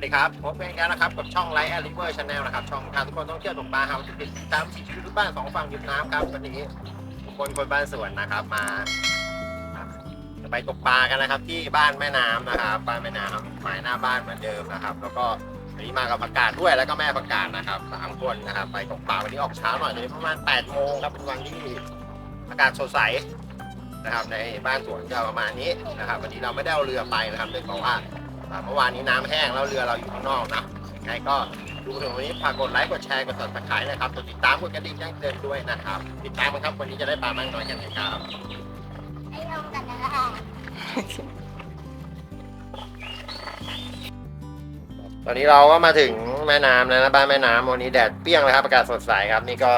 สวัสดีครับผมเป็นกันนะครับกับช่องไลท์แอลิเวอร์ชาแนลนะครับช่องพางทุกคนต้องเที่ยวตกปลาเฮาที่ติดตามวิถีชีวิตทุกบ้านสองฝั่งหยุดน้ำครับวันนี้คนคนบ้านสวนนะครับมาจะไปตกปลากันนะครับ ที่บ้านแม่น้ำนะครับบ้านแม่น้ำหมายหน้าบ้านเหมือนเดิมนะครับ แล้วก็วันนี้มากับประกาศด้วยแล้วก็แม่ประกาศนะครับสามคนนะครับ ไปตกปลาวันนี้ออกเช้าหน่อยเลยประมาณ8ปดโมงครับเป็นวันที่อากาศสดใสนะครับในบ้านสวนก็ประมาณนี้นะครับ วันนี้เราไม่ได้เอาเรือไปนะครับเนื่องจากว่า เมื่อวานนี้น้ำแห้งแล้วเรือเราอยู่ข้างนอกนะยังไงก็ดูถึงวันนี้ฝากกดไลค์กดแชร์กดติดตามนะครับกดติดตามกดกระดิ่งแจ้งเตือนด้วยนะครับ ติดตามกันครับวันนี้จะได้ปลามากน้อยแค่ไหนครับให้ลงกันนะคะตอนนี้เราก็มาถึงแม่น้ำแล้วนะบ้านแม่น้ำวันนี้แดดเปรี้ยงเลยครับอากาศสดใสครับ นี่ก็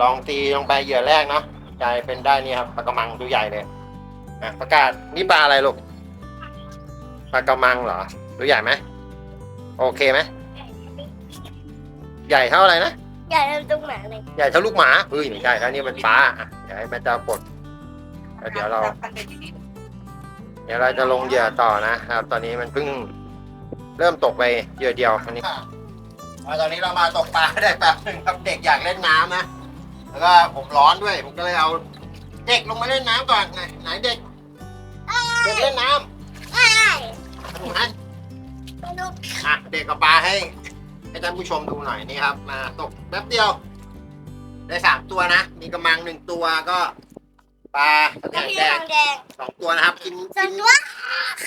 ลองตีลงไปเหยื่อแรกเนาะกลายเป็นได้นี่ครับปลากระมังตัวใหญ่เลยอะประกาศนี่ปลาอะไรลูก ปลากระมังเหรอตัวใหญ่ไหมโอเคไหมใหญ่เท่าอะไรนะอย่าเริ่มตรงหมาเลยใหญ่เท่าลูกหมาเฮ้ยไม่ใช่ครับนี่มันปลาอะเดี๋ยวให้แม่เจ้าปลดแล้วเดี๋ยวเรา เดี๋ยวเราจะลงเหยื่อต่อนะครับ ตอนนี้มันเพิ่งเริ่มตกไปเหยื่อเดียวอันนี้ตอนนี้เรามาตกปลาได้แป๊บหนึงครับเด็กอยากเล่นน้ำนะแล้วก็ผมร้อนด้วย ผมก็เลยเอา เด็กลงมาเล่นน้ำก่อนไหนไหนเด็กเด็กเล่นน้ไม่ำ สนุกไหมไม่รู้อะเด็กกับปลาให้ให้ท่านผู้ชมดูหน่อยนี่ครับ มาตกแป๊บเดียว ได้สามตัวนะ มีกระมังหนึ่งตัวก็ปลาตะแกน้ำรงพี่แดงทองแดงสองตัวนะครับ กินส่วกินนตัว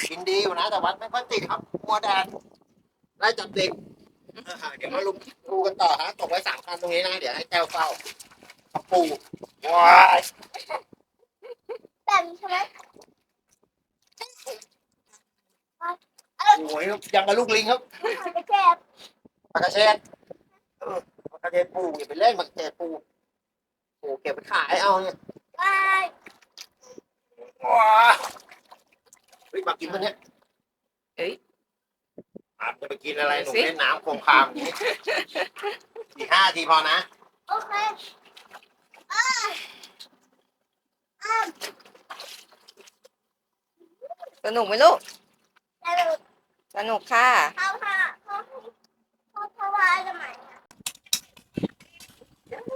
กินดีอยู่นะ แต่วัดไม่ค่อยติดครับมัวแดดไล่จับเด็กอ่าเดี๋ยวมาลุมดูกันต่อฮะตกไว้สามคันตรงนี้นะ เดี๋ยวให้แก้วเฝ้าตะปูว้ายแบบนี้ใช่ไหม โอ้ยยังกับลูกลิงครับไปแก้ปากกระเชนเออปากกระเชนปูอย่าไปเล่นปากกระเชนปูปูเก็บไปขายเอาเนี่ยไปว้ายเฮ้ยมากินมันเนี่ยเอ้ยอะจะไปกินอะไรหนูสิเล่นน้ำโคมคามอย่างนี้สี่ห้าทีพอนะโอเคอ่าอ่าสนุกไหมลูกแต่เรา สนุกค่ะเข้าค่ะเข้าเข้าเข้าว่าทำไม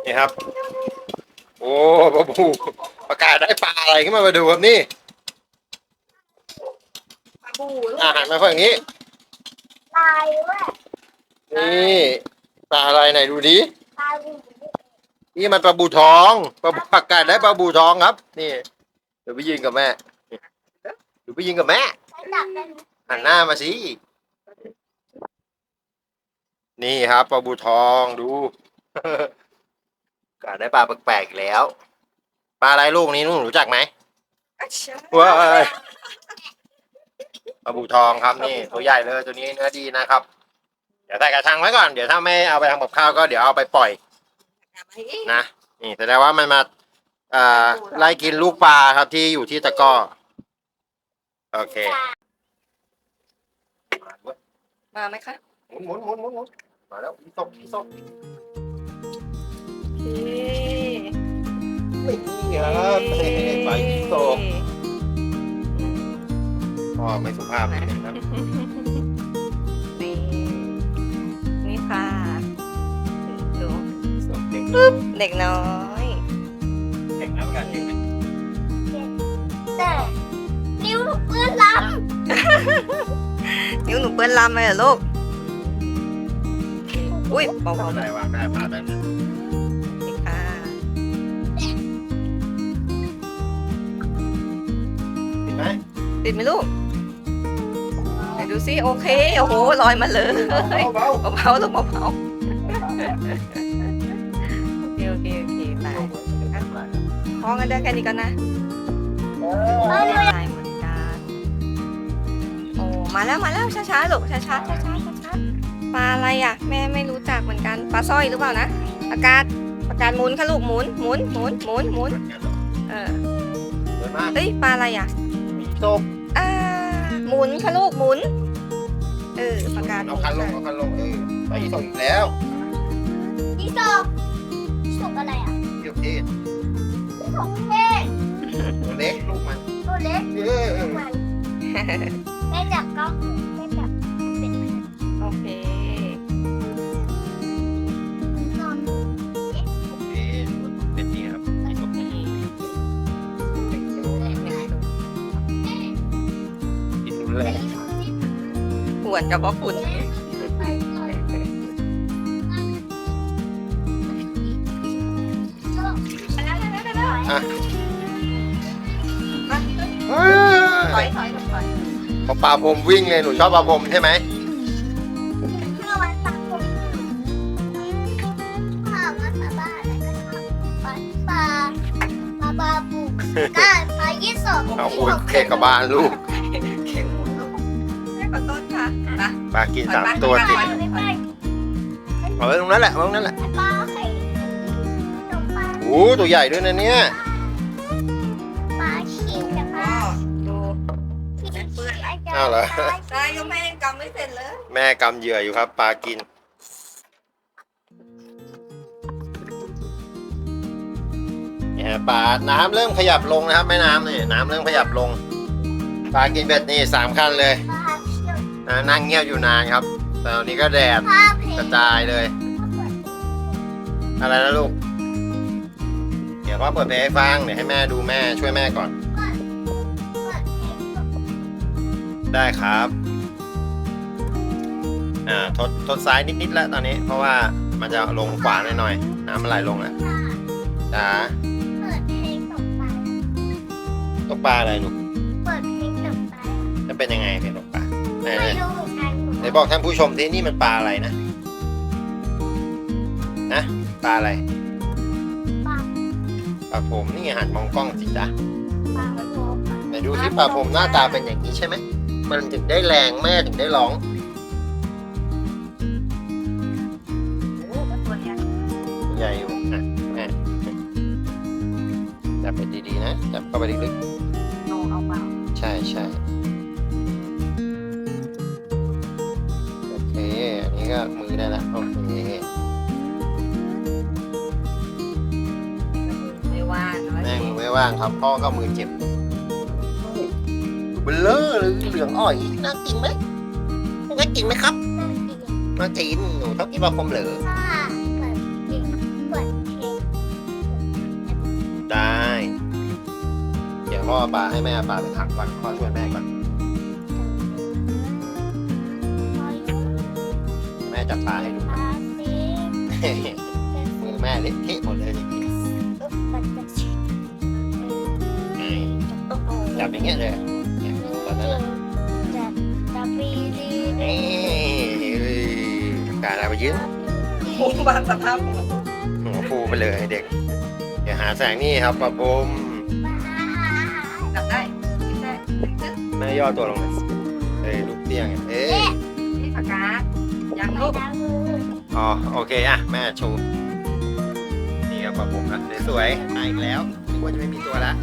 นี่ครับ โอ้ปลาบูประกาศได้ปลาอะไรขึ้นมามาดูครับนี่ปลาบูลูกอาหารมาฝั่งนี้ตายเว้ยนี่ปลาอะไรไหนดูดิตายวิ่งนี่มันปลาบูทองปลาบูประกาศได้ปลาบูทองครับ นี่เดี๋ยวไปยิงกับแม่เดี๋ยวไปยิงกับแม่ไปจับเป็น หันหน้ามาสิ นี่ครับปลาบูทองดูประกาศได้ปลาแปลกๆอีกแล้ว ปลาอะไรลูกนี้นุ่นรู้จักไหมอะใช่ว้ายปลาบูทองครับนี่ตัวใหญ่เลยตัวนี้เนื้อดีนะครับ เดี๋ยวใส่กระชังไว้ก่อน เดี๋ยวถ้าไม่เอาไปทำกับข้าวก็เดี๋ยวเอาไปปล่อยเอามาอีกนะ นี่แสดงว่ามันมาอ่าไล่กินลูกปลาครับที่อยู่ที่ตะกร้อ โอเค มาไหมคะหมุนหมุนหมุนหมุนมาแล้วอีศพอีศพโอเคนี่ครับไปอีศพพ่อไม่สุภาพนิดนึงครับนี่นี่ค่ะดูศพเด็กเด็กน้อยเด็กน้ำกันจริงไหมแต่นิ้วเปื้อนล้ นิ้วหนูเปื้อนลำเลยเหรอลูก อุ้ยเบาๆหทำน่อะอยไรวะได้ปลาแบบนี้สิค่ะเห็นไหมติดไหมลูกไหนดูซิโอเค โอ้โหลอยมาเลยเบาเบาเบาๆลูกเบาๆโอเคโอเคโอเคไปพอกันได้แค่นี้ก่อนนะไม่เป็นไรเหมือนกันโอ้ มาแล้วมาแล้วช้าๆลูกช้าๆช้าๆช้าๆช้าๆปลาอะไรอะ แม่ไม่รู้จักเหมือนกันปลาสร้อยหรือเปล่านะอากาศอากาศหมุนค่ะลูกหมุนหมุนหมุนหมุนหมุนเออเห็นไหมเอ้ยปลาอะไรอะศพอ่าหมุนค่ะลูกหมุนเออปากกาหเอามุนคันลงค่ะเอาคันลงเออไปอีศพอีกแล้วำนี่ศพศพอะไรอะเที่ยวเทศศพเท่งตัวเล็กลูกมันตัวเล็กเออมัน ไม่จับกล้องไม่จับเป็นโอเค นอนผมเองเป็นนี่ครับที่ผมกินรุนแรง หวนกับว่าคุณ ปลาพรมวิ่งเลยหนูชอบปลาพรมใช่ไหมเมื่อวันตักผมพ่อว่าปลาบ้าอะไรก็ชอบปลาปลาปลาปลาบุกก้านปลายี่สกเอาคุยเคกกับบานลูกเข็งหมดลูกแม่ขอโทษค่ะไปปลากินสามตัวติดปลาเอาไว้ตรงนั้นแหละเอาไว้ตรงนั้นแหละปลาไข่ตกปลาโอ้ตัวใหญ่ด้วยนะเนี่ย อนอ้าวเหรอได้ก็แม่ยังกำไม่เสร็จเลยแม่กำเหยื่ออยู่ครับปลากินเนี่ยปลา น้ำเริ่มขยับลงนะครับแม่น้ำนี่น้ำเริ่มขยับลง ปลากินเบ็ดนี่สามคันเลยปลาเชี่ยวนะนั่งเงียบอยู่นานครับ แต่ตอนนี้ก็แดดปลาเพกระจายเลย อะไรนะลูก เดี๋ยวพ่อเปิดเพลงให้ฟังเดี๋ยวให้แม่ดูแม่ช่วยแม่ก่อน ได้ครับอ่าทดทดซ้ายนิดๆแล้วตอนนี้ เพราะว่ามันจะลงขวาหน่อยๆน้ำมันไหลลงแล้วจ้าเปิดเพลงตกปลาตกปลาอะไรลูกเปิดเพลงตกปลาจะเป็นยังไงเพลงตกปลาไหนไม่รู้เหมือนกันไหนบอกท่านผู้ชมที่นี่มันปลาอะไรนะนะปลาอะไรปลาปลาผมนี่หันมองกล้องสิจ๊ะปลาโล ไหนดูสิปลาผมหน้าตาเป็นอย่างนี้ใช่ไหม มันถึงได้แรงแม่ถึงได้ร้องโอ้ก็ตัวเนี้ยใหญ่อยู่อะแม่จับไปดีๆนะจับเข้าไปลึกโนเอาเปล่าๆใช่ใช่โอเคอันนี้ก็มือได้แล้วโอเคไม่ว่าน้อยแม่มือไม่ว่างครับพ่อก็มือเจ็บเบลเลอร์เหลืองอ่อยน่ากินไหมน่ากินไหมครับน่ากินน่ากินหนูชอบกินปลาคมเหลือถ้าเปิดเพลงเปิดเพลงได้ เดี๋ยวพ่อเอาปลาให้แม่เอาปลาไปถังก่อนพ่อช่วยแม่ก่อนแม่จับปลาให้ดูปลาซีมือแม่เละเทะหมดเลยจริงมันจะชิมๆนี่โอ้โหจับอย่างเงี้ยเลยเนี่ยตอนนั้นน่ะจะจะปีดีนี่การอะไรไปยืนโอ้โหบางสภาพหัวหัวฟูไปเลยเด็กเดี๋ยวหาแสงนี่ครับปลาบมจับได้กินได้แม่ย่อตัวลงเลยเอ้ยลูกเตี้ยงเอ้ยนี่ปากกายังลูกล้างมืออ๋อโอเคอะแม่ชูนี่ครับปลาบมครับสวยๆมาอีกแล้วนึกว่าจะไม่มีตัวแล้ว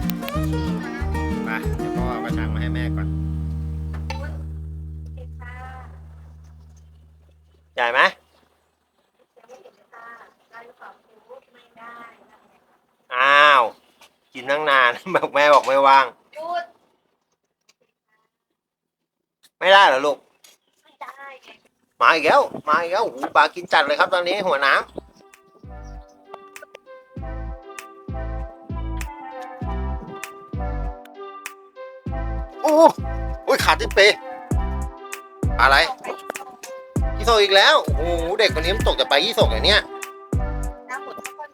ขี่ม้าเลยมาเดี๋ยวพ่อเอากระชังมาให้แม่ก่อน ไหมยังไม่เห็นค่ะไม่ได้อ้าว กินตั้งนานบอกแม่บอกไม่ว่าง ไม่ได้เหรอลูกไม่ได้มาอีกแล้ว มาอีกแล้วโอ้โหปลากินจัดเลยครับตอนนี้หัวน้ำโอ้โหอุ้ยขาดที่เปอะไร ยี่โซกอีกแล้ว โอ้โหเด็กคนนี้มันตกแต่ไปลายี่โซกอย่างเนี้ยน้ำหมดทุกคน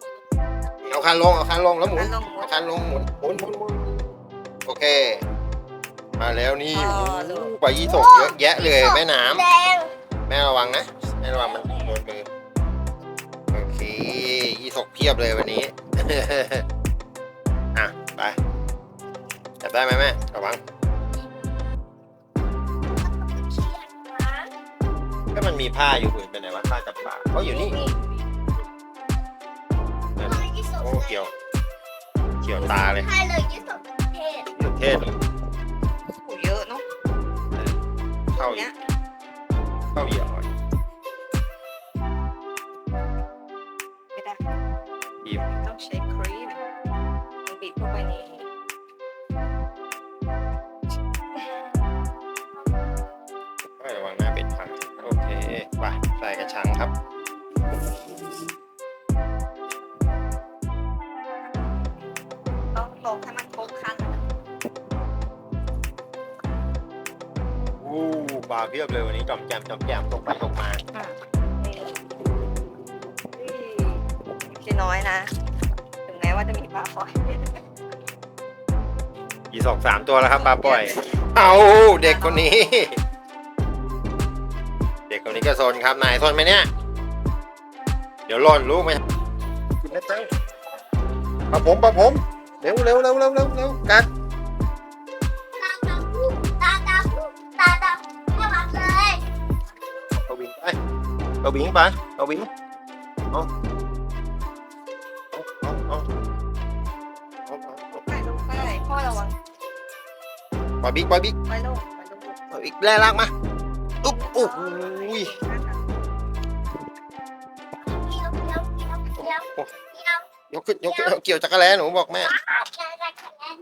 เอาคันลงเอาคันลงแล้วหมุนลงหมเอาดคันลงหมุนหมุนหมุนหมุนโอเค มาแล้วนี่อ๋โอ้อโหลูกปลายี่โซกเยอะแยะเลยแม่น้ำ แดงแม่ระวังนะแม่ระวังมันโดนมือโอเคยี่สกเพียบเลยวันนี้ อะ ไปจับได้ไหมแม่ระวัง ก็มันมีผ้าอยู่คุณเป็นไหนวะผ้าจับปลาเขาอยู่นี่นั่นไม่ยี่สกโอ้เกี่ยว เกี่ยวตาเลยใช่เลยยี่สกประเทศลูกเทศ ครบครันอู้ปลาเพียบเลยวันนี้จอมแจมจอมแจมตกไปตกมาอะนี่ไม่ใช่น้อยนะ ถึงแม้ว่าจะมีปลาปล่อยอีสองสามตัวแล้วครับปลาปล่อย เอาเด็กคนนี้ เด็กคนนี้ก็โซนครับนายโซนไหมเนี่ย เดี๋ยวหล่นลูกไหมคุณนะเจ้าปลาผมปลาผม เร็วเร็วเร็วเร็วเร็วเร็วกัด เอาวิ่งไป เอาวิ่งเอาเอาเอาเอาเอาเอาไปลงไปพ่อระวังปล่อยบิ๊กปล่อยบิ๊กไปลงไปลงปล่อยบิ๊กแร่ลากมา อุ๊บอ้โหยเกี่ยวเกี่ยวเกี่ยวเกี่ยวเกี่ยวยกขึ้นยกขึ้นเอาเกี่ยวจักรแล้หนูบอกแม่เกี่ยวได้คะแนน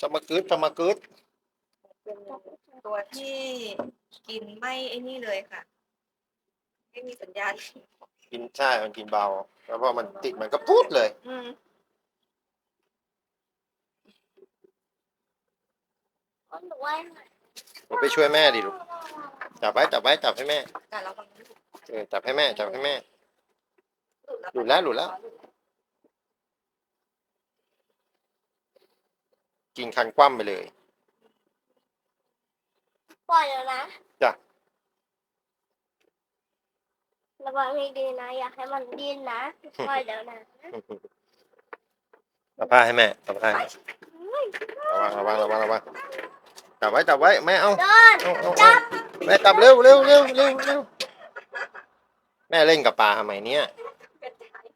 สมากึดสมากึด เป็นตัวที่กินไม่ไอ้นี่เลยค่ะ ไม่มีสัญญาณ กินใช่มันกินเบา แล้วพอมันติดมันก็พูดเลย อืมคนรวยหนูไปช่วยแม่ดิลูก จับไว้จับไว้จับให้แม่ แต่เราฟังไม่ถูกเออจับให้แม่ จับให้แม่ หลุดแล้วหลุดแล้วหลุดแล้วกินคันคว่ำไปเลย ปล่อยแล้วนะจ้ะ ระวังให้ดีนะ อยากให้มันดิ้นนะปล่อยแล้วนะเอาผ้าให้แม่เอาผ้าให้ระวังระวังระวังระวังจับไว้จับไว้แม่เอาโดนเอาเอาเอาแม่จับเร็วเร็วเร็วเร็วเร็วแม่เล่นกับปลาทำไมเนี่ยเป็นไทย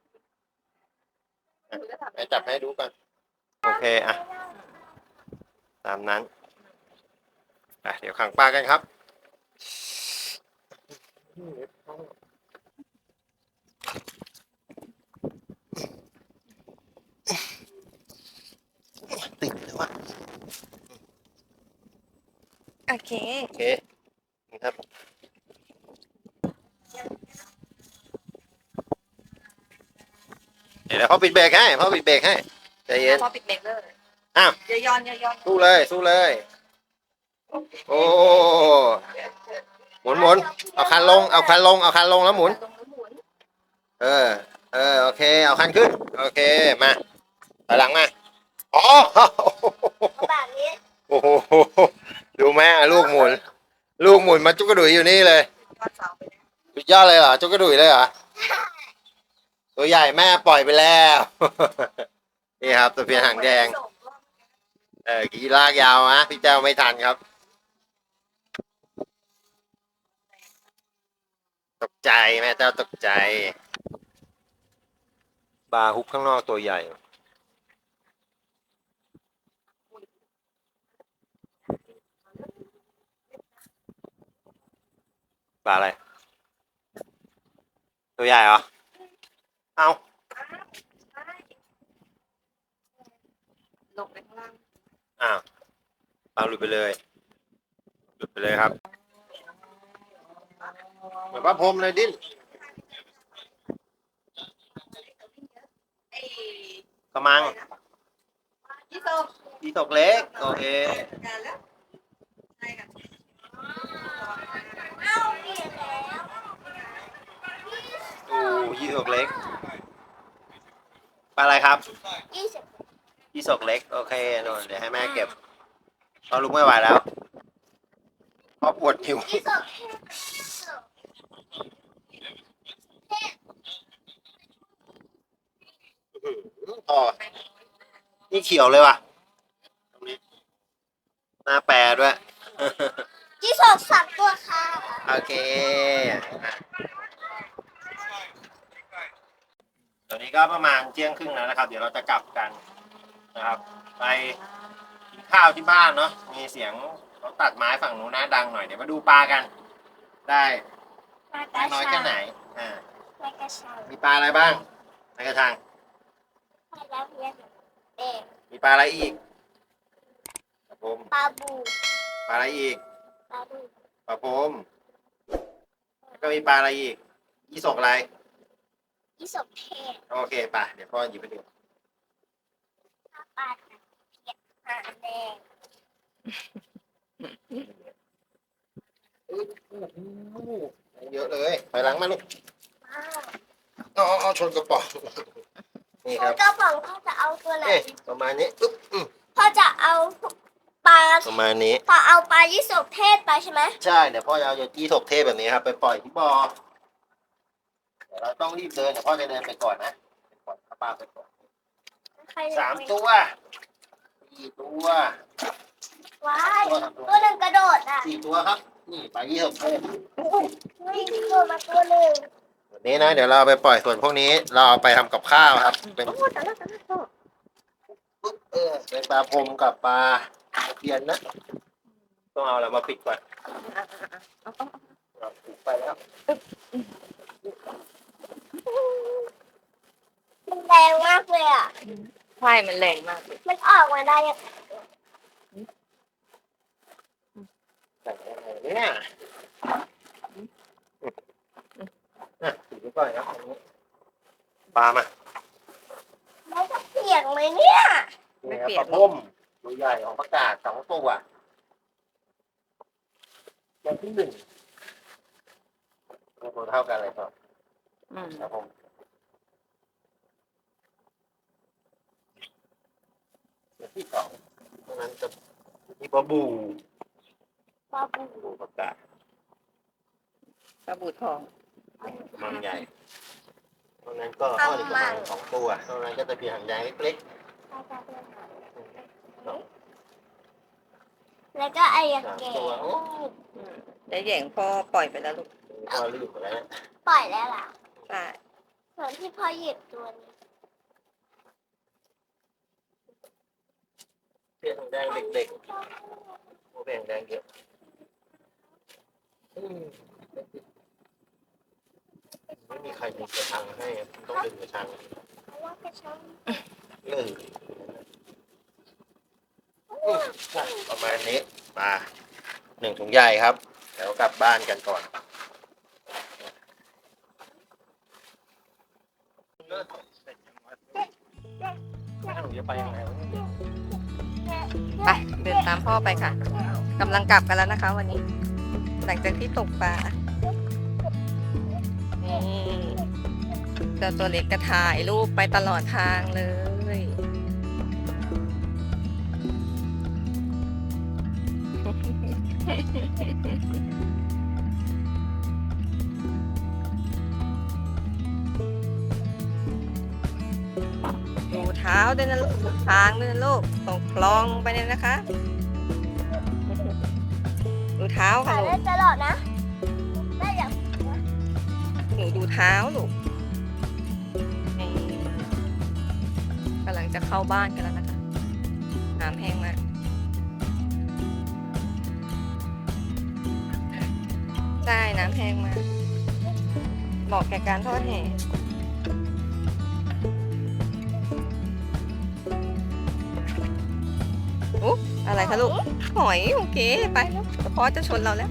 แม่จับให้ดูก่อนโอเคอะตามนั้น อะเดี๋ยวขังปลากันครับติดเลยว่ะโอเค โอเคนะครับเดี๋ยวพ่อปิดเบรกให้พ่อปิดเบรกให้ใจเย็นพอปิดเบรกเลยอ้าวอย่าย้อนอย่าย้อนสู้เลยสู้เลย โอ้หมุนหมุนเอาคันลง เอาคันลง เอาคันลงแล้วหมุนลงแล้วหมุน เออ เออ โอเค เอาคันขึ้น โอเค มาถอยหลังมา อ๋อ แบบนี้โอ้โห ดูแม่ลูกหมุน ลูกหมุนมาจุกกระดุยอยู่นี่เลยย้อนเสาไปแล้วสุดยอดเลยเหรอ จุกกระดุยเลยเหรอ ตัวใหญ่แม่ปล่อยไปแล้ว นี่ครับตะเพียนหางแดง เออกีลากยาวนะพี่แจ้วไม่ทันครับ ตก ใจแม่แจ้วตกใจ บาร์ฮุบข้างนอกตัวใหญ่ ปลาอะไร ตัวใหญ่เหรอ เอาลงไปข้างล่าง อ้าวปลาหลุดไปเลย หลุดไปเลยครับ เหมือนปลาพรมเลยดิ้นกระมังยี่โตที่ตกเล็ก โอเคกันแล้วใช่กันเอ้าเปลี่ยนแล้วดูยี่สกเล็กปลาอะไรครับ ยี่สิบยี่สกเล็ก โอเคโนนเดี๋ยวให้แม่เก็บเพราะลุกไม่ไหวแล้วเพราะปวดหิว ยี่สิบ ต่อนี่เขียวเลยว่ะ ตรงนี้ หน้าแปรด้วย ยี่สิบสามตัวค่ะโอเคอะตอนนี้ก็ประมาณเที่ยงครึ่งแล้วนะครับ เดี๋ยวเราจะกลับกันนะครับ ไปกินข้าวที่บ้านเนาะ มีเสียงเขาตัดไม้ฝั่งนู้นนะดังหน่อย เดี๋ยวมาดูปลากัน ได้มากมากน้อยแค่ไหน อ่ามากระชังมีปลาอะไรบ้างในกระชัง มาแล้วเรียนเด็กมีปลาอะไรอีกครับผมปลาบูปลาอะไรอีกปลาบูปลาพรมแล้วก็มีปลาอะไรอีกยี่สกอะไรยี่สิบเทศโอเคป่ะเดี๋ยวพ่อหยิบไปดูปลาหาแดงเยอะเลยไปล้างมาลูกว้าวเอาเอาเอาชนกระป๋อง นี่ครับกระป๋องพ่อจะเอาตัวไหนเอ๊ะประมาณนี้อึ๊บอืมพ่อจะเอาปลาประมาณนี้ พอเอาปลายี่สกเทศไปใช่ไหมใช่เดี๋ยวพ่อจะเอาโยกี้ถกเทพแบบนี้ครับ ไปปล่อยที่บ่อเดี๋ยวเราต้องรีบเดินเดี๋ยวพ่อจะเดินไปก่อนนะไปก่อนป้าไปก่อนใครจะสามไปตัวสี่ตัวว้ายตัวสามตัวตัวหนึ่งกระโดดอะสี่ตัวครับ นี่ปลายี่ถกเทพวิ่งตัวมาตัวหนึ่งวั นนี้นะ เดี๋ยวเราเอาไปปล่อยส่วนพวกนี้ เราเอาไปทำกับข้าวครับ เป็นโอ้แต่ละแต่ละตัวปุ๊บเออเป็นปลาพรมกับปลาตะเพียนนะ ต้องเอาอะไรมาปิดก่อนอะอะอะเอาเอาเอาเอาปิดไปแล้ว มันแดงมากเลยอะ ใช่มันแรงมากเลยมันออกมาได้ยังใส่อะไรเนี่ย อะปิดไว้ก่อนครับอันนี้ปลามาแล้วจะเปียกไหมเนี่ยนี่ครับปลาพุ่มตัวใหญ่ของประกาศสองตัวตัวที่หนึ่งตัวเท่ากันเลยครับอืมครับผมตัวที่สองตรงนั้นจะมีปลาบูปลาบูบูประกาศปลาบูทอง มันใหญ่ตรงนั้นก็พ่อจะประมาณสองตัวตรงนั้นก็จะเพียงหางใหญ่เล็กแล้วก็ไอ้ๆยาสามแก่ตัวโอ้อืมแล้วแหย่งพ่อปล่อยไปแล้วลูกพ่อรีบไปแล้วปล่อยแล้วล่ะใช่ส่วนที่พ่อหยิบตัวนี้เพียงหางแดงเด็กๆโอ้เพียงหางแดงเยอะอื มไม่มีใครดึงกระชังให้อะต้องดึงกระชังเพราะว่ากระชังเลยประมาณนี้มาหนึ่งถุงใหญ่ครับเดี๋ยวกลับบ้านกันก่อนไปเดินตามพ่อไปค่ะกำลังกลับกันแล้วนะคะ วันนี้ หลังจากที่ตกปลา นี่เจ้าตัวเล็กก็ถ่ายรูปไปตลอดทางเลยดูเท้าด้วยนะลูกทางด้วยนะลูกตกคลองไปเลยนะคะ ดูเท้าค่ะถ่ายลูได้กตลอดนะ นูดูเท้าลูกกำลังจะเข้าบ้านกันแล้วนะคะน้ำแห้งมากใช่น้ำแห้งมากเหมาะแก่การทอดแห่อุ๊อะไรคะลูก หอย โอเค ไปแล้วพ่อจะชนเราแล้ว